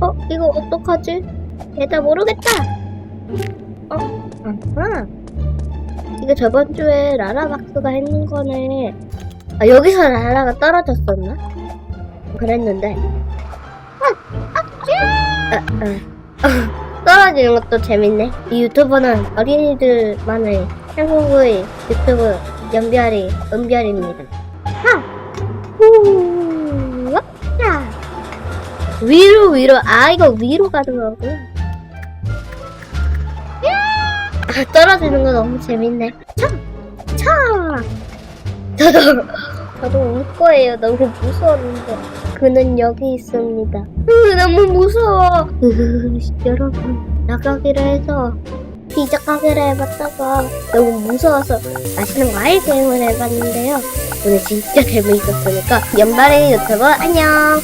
어, 이거 어떡하지? 얘다 모르겠다. 어, 아하. 이거 저번 주에 라라박스가 했는 거네. 아, 여기서 라라가 떨어졌었나? 그랬는데. 아, 아, 아. 떨어지는 것도 재밌네. 이 유튜버는 어린이들만의 한국의 유튜브 연별이, 은별입니다. 하! 후! 야! 위로 위로. 아 이거 위로 거구나 아 떨어지는 거 너무 재밌네. 차차 저도 저도 울 거예요. 너무 무서웠는데. 그는 여기 있습니다. 으, 너무 무서워. 으, 여러분. 나가기로 해서 피자 가게를 해봤다가 너무 무서워서 맛있는 과일 게임을 해봤는데요. 오늘 진짜 재미있었으니까 연말의 유튜버 안녕